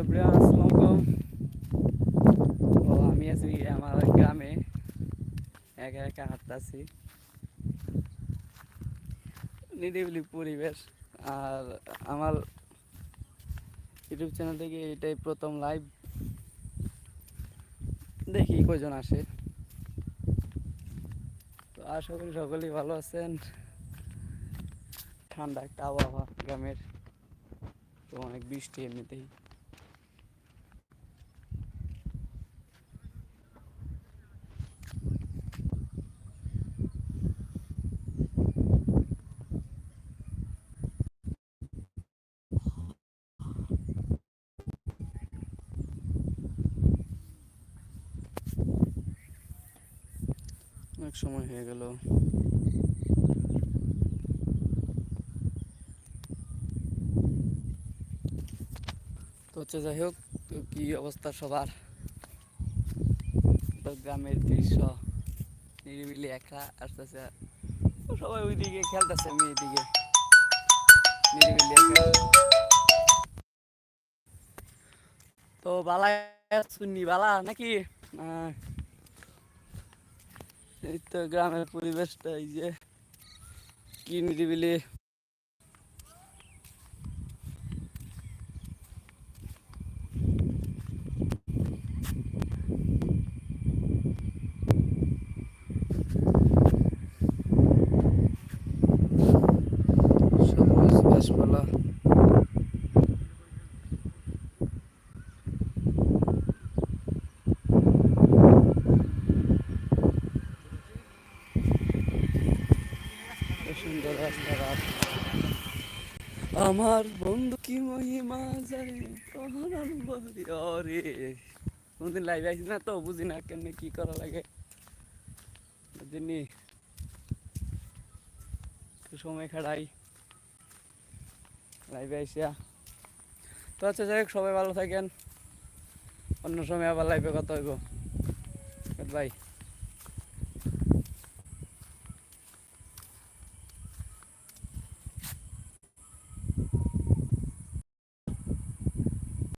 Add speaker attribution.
Speaker 1: Everyone আসসালামু ও, আমি আছি আমার গ্রামে। একা একা হাঁটতেছি। নিরিবিলি পরিবেশ। আর আমার ইউটিউব চ্যানেল থেকে এটাই প্রথম লাইভ দেখি কজন আসে। তো আশা করি সকলেই ভালো আছেন। ঠান্ডা একটা আবহাওয়া গ্রামের। তো অনেক বৃষ্টি এমনিতেই। অনেক সময় হয়ে গেল। তো হচ্ছে যাই হোক, কি অবস্থা সবার? গ্রামের দৃশ্য, নিরিবিলি একা আসতেছে। সবাই ওইদিকে খেলতেছে আমি এদিকে নিরিবিলি একা তো বালা শুননি বালা নাকি? এই তো গ্রামের পরিবেশটা এই যে কি নিরিবিলি। সুন্দর আমার বন্ধু কি মহিমা জানে? কোনদিন লাইভ আইসি না তো, বুঝি না কেমনে কি করা লাগে। সময় খাড়াই লাইভে আইসিয়া তো আচ্ছা যাই সবাই ভালো থাকেন। অন্য সময় আবার লাইভে কথা হইব। বাই